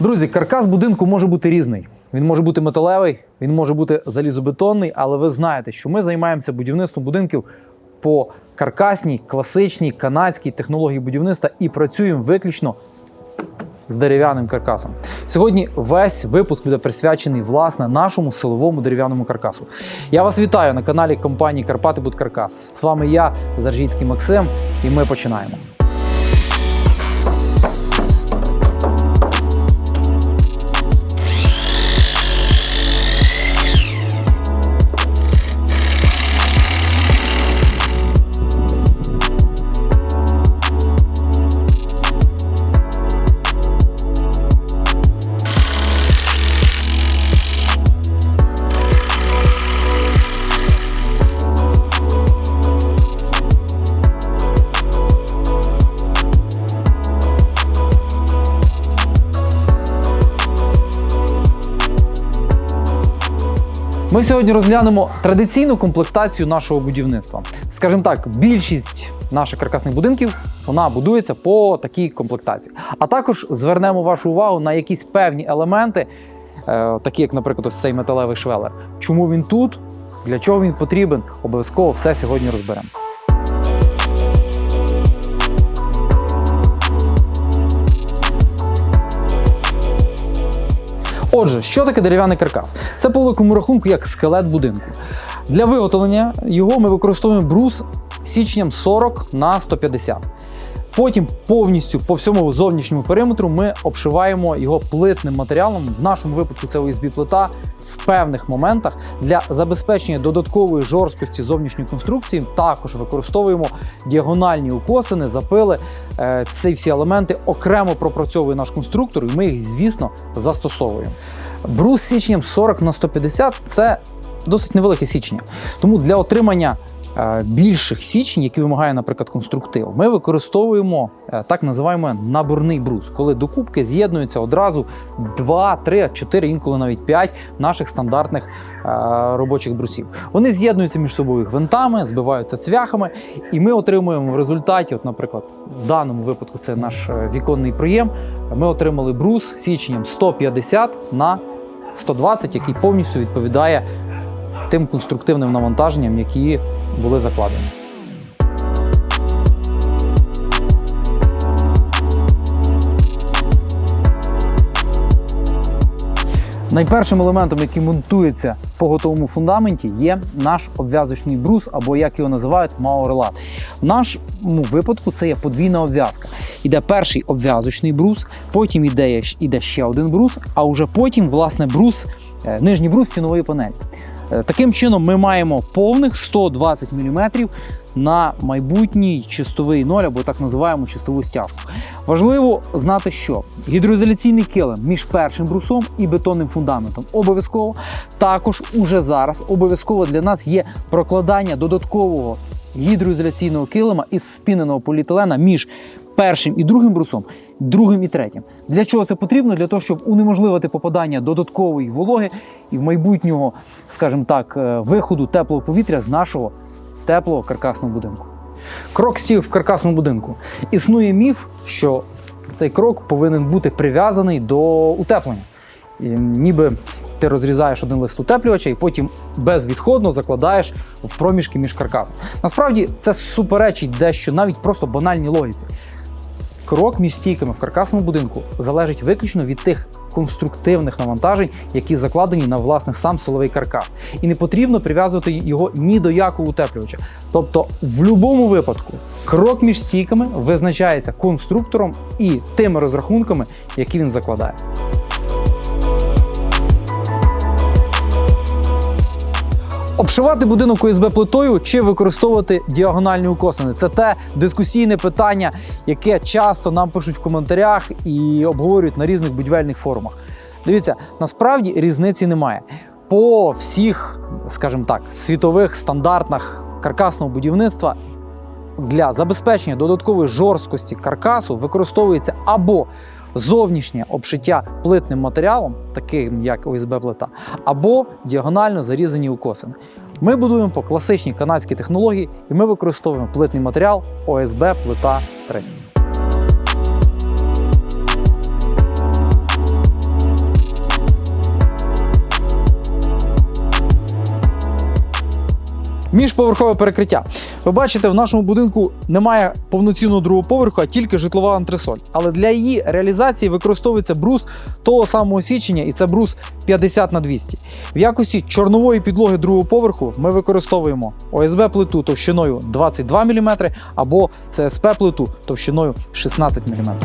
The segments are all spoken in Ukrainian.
Друзі, каркас будинку може бути різний. Він може бути металевий, він може бути залізобетонний, але ви знаєте, що ми займаємося будівництвом будинків по каркасній, класичній канадській технології будівництва і працюємо виключно з дерев'яним каркасом. Сьогодні весь випуск буде присвячений власне нашому силовому дерев'яному каркасу. Я вас вітаю на каналі компанії Карпати Будкаркас. З вами я, Заржіцький Максим, і ми починаємо. Ми сьогодні розглянемо традиційну комплектацію нашого будівництва. Скажімо так, більшість наших каркасних будинків вона будується по такій комплектації. А також звернемо вашу увагу на якісь певні елементи, е, такі як, наприклад, ось цей металевий швелер. Чому він тут? Для чого він потрібен? Обов'язково все сьогодні розберемо. Отже, що таке дерев'яний каркас? Це по великому рахунку як скелет будинку. Для виготовлення його ми використовуємо брус січням 40 на 150. Потім повністю по всьому зовнішньому периметру ми обшиваємо його плитним матеріалом. В нашому випадку це ОСБ плита в певних моментах для забезпечення додаткової жорсткості зовнішньої конструкції. Також використовуємо діагональні укосини, запили. Е, Ці всі елементи окремо пропрацьовує наш конструктор, і ми їх, звісно, застосовуємо. Брус січням 40 на 150 це досить невелике січення. Тому для отримання більших січень, які вимагає, наприклад, конструктив, ми використовуємо е, так називаємо наборний брус, коли до кубки з'єднуються одразу 2, 3, 4, інколи навіть 5 наших стандартних е, робочих брусів. Вони з'єднуються між собою гвинтами, збиваються цвяхами, і ми отримуємо в результаті, от, наприклад, в даному випадку це наш е, віконний проєм. Ми отримали брус січенням 150 на 120, який повністю відповідає тим конструктивним навантаженням, які були закладені. Найпершим елементом, який монтується по готовому фундаменті, є наш обв'язочний брус, або як його називають маорелат. В нашому випадку це є подвійна обв'язка. Іде перший обв'язочний брус, потім іде, іде ще один брус, а вже потім, власне, брус, е, нижній брус стінової панелі. Е, Таким чином, ми маємо повних 120 мм на майбутній чистовий ноль, або так називаємо чистову стяжку. Важливо знати, що гідроізоляційний килим між першим брусом і бетонним фундаментом обов'язково. Також уже зараз обов'язково для нас є прокладання додаткового гідроізоляційного килима із спіненого поліетилена між першим і другим брусом, другим і третім. Для чого це потрібно? Для того, щоб унеможливити попадання додаткової вологи і в майбутнього, скажімо так, е, виходу теплого повітря з нашого теплого каркасного будинку. Крок стів в каркасному будинку. Існує міф, що цей крок повинен бути прив'язаний до утеплення. І ніби ти розрізаєш один лист утеплювача і потім безвідходно закладаєш в проміжки між каркасом. Насправді це суперечить дещо навіть просто банальній логіці. Крок між стійками в каркасному будинку залежить виключно від тих конструктивних навантажень, які закладені на власне сам силовий каркас. І не потрібно прив'язувати його ні до якого утеплювача. Тобто, в будь-якому випадку, крок між стійками визначається конструктором і тими розрахунками, які він закладає. Обшивати будинок ОСБ плитою чи використовувати діагональні укосини це те дискусійне питання, яке часто нам пишуть в коментарях і обговорюють на різних будівельних форумах. Дивіться, насправді різниці немає. По всіх, скажімо так, світових стандартах каркасного будівництва для забезпечення додаткової жорсткості каркасу використовується або зовнішнє обшиття плитним матеріалом, таким як ОСБ-плита, або діагонально зарізані укосини. Ми будуємо по класичній канадській технології і ми використовуємо плитний матеріал ОСБ плита 3. Міжповерхове перекриття. Ви бачите, в нашому будинку немає повноцінного другого поверху, а тільки житлова антресоль. Але для її реалізації використовується брус того самого січення, і це брус 50 на 200. В якості чорнової підлоги другого поверху ми використовуємо ОСБ плиту товщиною 22 мм або ЦСП плиту товщиною 16 мм.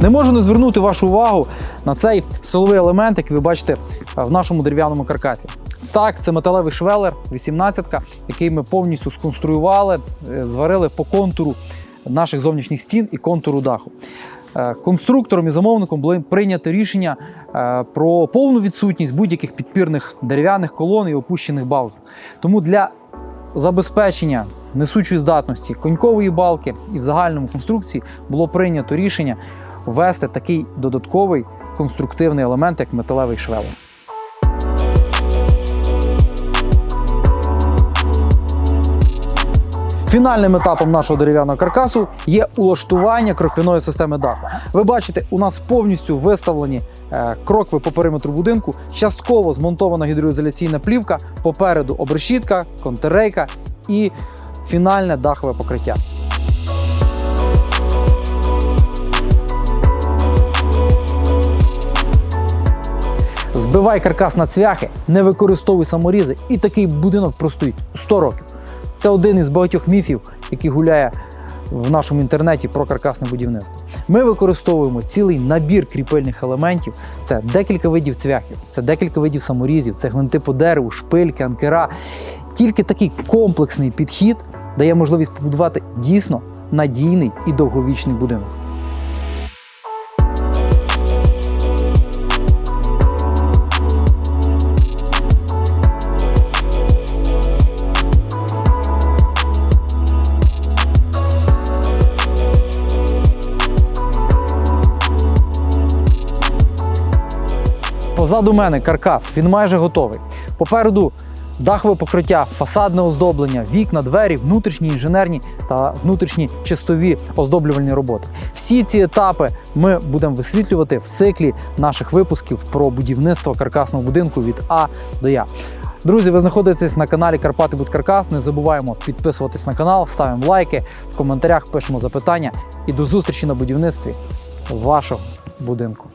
Не можу не звернути вашу увагу на цей силовий елемент, який ви бачите е, в нашому дерев'яному каркасі. Так, це металевий швелер 18 який ми повністю сконструювали, е, зварили по контуру наших зовнішніх стін і контуру даху. Е, Конструктором і замовником було прийнято рішення е, про повну відсутність будь-яких підпірних дерев'яних колон і опущених балок. Тому для забезпечення несучої здатності конькової балки і в загальному конструкції було прийнято рішення ввести такий додатковий конструктивний елемент, як металевий швелер. Фінальним етапом нашого дерев'яного каркасу є улаштування кроквяної системи даху. Ви бачите, у нас повністю виставлені е, крокви по периметру будинку, частково змонтована гідроізоляційна плівка, попереду обрешітка, контррейка і фінальне дахове покриття. Збивай каркас на цвяхи, не використовуй саморізи, і такий будинок простоїть 100 років. Це один із багатьох міфів, який гуляє в нашому інтернеті про каркасне будівництво. Ми використовуємо цілий набір кріпильних елементів. Це декілька видів цвяхів, це декілька видів саморізів, це гвинти по дереву, шпильки, анкера. Тільки такий комплексний підхід дає можливість побудувати дійсно надійний і довговічний будинок. Позаду мене каркас, він майже готовий. Попереду дахове покриття, фасадне оздоблення, вікна, двері, внутрішні інженерні та внутрішні чистові оздоблювальні роботи. Всі ці етапи ми будемо висвітлювати в циклі наших випусків про будівництво каркасного будинку від А до Я. Друзі, ви знаходитесь на каналі Карпати Будкаркас. Не забуваємо підписуватись на канал, ставимо лайки, в коментарях пишемо запитання і до зустрічі на будівництві вашого будинку.